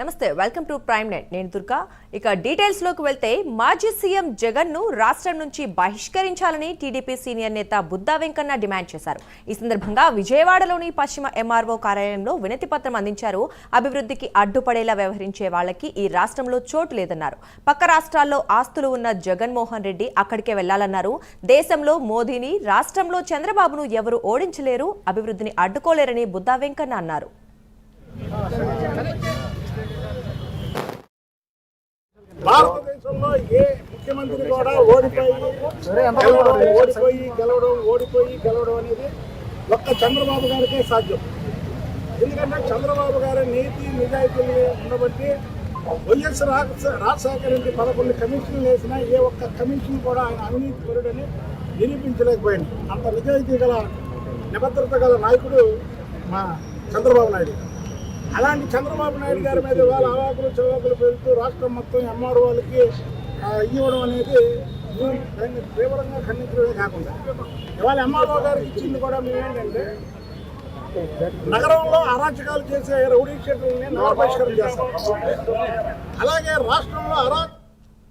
నమస్తే welcome to prime net నేను దుర్గా. ఇక డీటెయిల్స్లోకి వెళ్తే మాజీ సీఎం జగన్ను రాష్ట్రం నుంచి బహిష్కరించాలని టీడీపీ సీనియర్ నేత బుద్దా వెంకన్న డిమాండ్ చేశారు. ఈ సందర్భంగా విజయవాడలోని పశ్చిమ ఎంఆర్ఓ కార్యాలయంలో వినతి పత్రం అందించారు. అభివృద్ధికి అడ్డుపడేలా వ్యవహరించే వాళ్ళకి ఈ రాష్ట్రంలో చోటు లేదన్నారు. పక్క రాష్ట్రాల్లో ఆస్తులు ఉన్న జగన్మోహన్ రెడ్డి అక్కడికే వెళ్ళాలన్నారు. దేశంలో మోదీని రాష్ట్రంలో చంద్రబాబును ఎవరు ఓడించలేరు అభివృద్ధిని అడ్డుకోలేరని బుద్దా వెంకన్న అన్నారు. భారతదేశంలో ఏ ముఖ్యమంత్రి కూడా ఓడిపోయి గెలవడం ఓడిపోయి గెలవడం ఓడిపోయి గెలవడం అనేది ఒక్క చంద్రబాబు గారికే సాధ్యం. ఎందుకంటే చంద్రబాబు గారి నీతి నిజాయితీలు ఉండబట్టి వైఎస్ రాజ- రాజశేఖర రెడ్డి పదకొండు కమిషన్లు వేసినా ఏ ఒక్క కమిషన్ కూడా ఆయన అవినీతి పరుడని నిరూపించలేకపోయింది. అంత నిజాయితీ గల నిబద్ధత గల నాయకుడు మా చంద్రబాబు నాయుడు. అలాంటి చంద్రబాబు నాయుడు గారి మీద వాళ్ళ అవాకులు చవాకులు పెడుతూ రాష్ట్రం మొత్తం ఎంఆర్ వాళ్ళకి ఇవ్వడం అనేది దాన్ని తీవ్రంగా ఖండించడమే కాకుండా. ఇవాళ ఎంఆర్ఓ గారికి ఇచ్చింది కూడా మేము ఏంటంటే నగరంలో అరాచకాలు చేసే రౌడీ షెడ్యూల్ని నగర పరిష్కారం చేస్తాం. అలాగే రాష్ట్రంలో అరా